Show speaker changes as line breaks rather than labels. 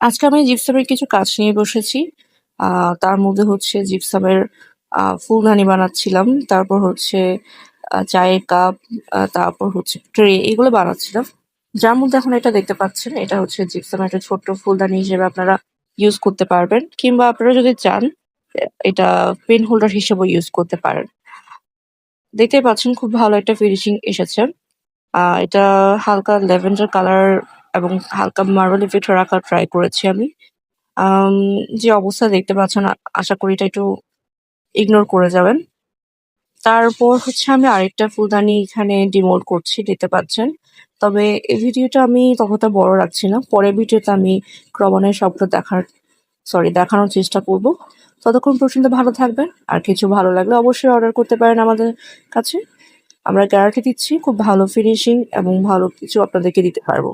আজকে আমি জিপসামের কিছু কাজ নিয়ে বসেছি। তার মধ্যে হচ্ছে জিপসামের ফুলদানি বানাচ্ছিলাম। তারপর হচ্ছে চায়ের কাপ, তারপর হচ্ছে ট্রে এগুলো বানাচ্ছিলাম। যার মধ্যে এখন এটা দেখতে পাচ্ছেন এটা হচ্ছে জিপসামের একটা ছোট্ট ফুলদানি হিসেবে আপনারা ইউজ করতে পারবেন। কিংবা আপনারা যদি চান এটা পেন হোল্ডার হিসেবেও ইউজ করতে পারেন। দেখতেই পাচ্ছেন খুব ভালো একটা ফিনিশিং এসেছে। এটা হালকা ল্যাভেন্ডার কালার এবং হালকা মার্বেল ইফেক্ট রাখার ট্রাই করেছি আমি। যে অবস্থা দেখতে পাচ্ছেন, আশা করি এটা একটু ইগনোর করে যাবেন। তারপর হচ্ছে আমি আরেকটা ফুলদানি এখানে ডিমোল্ড করছি, দেখতে পাচ্ছেন। তবে এই ভিডিওটা আমি ততটা বড় রাখছি না। পরের ভিডিওতে আমি ক্রমান্বয়ে সবগুলো দেখার সরি দেখানোর চেষ্টা করব। ততক্ষণ পর্যন্ত ভালো থাকবেন। আর কিছু ভালো লাগলে অবশ্যই অর্ডার করতে পারেন আমাদের কাছে। আমরা গ্যারান্টি দিচ্ছি, খুব ভালো ফিনিশিং এবং ভালো কিছু আপনাদেরকে দিতে পারব।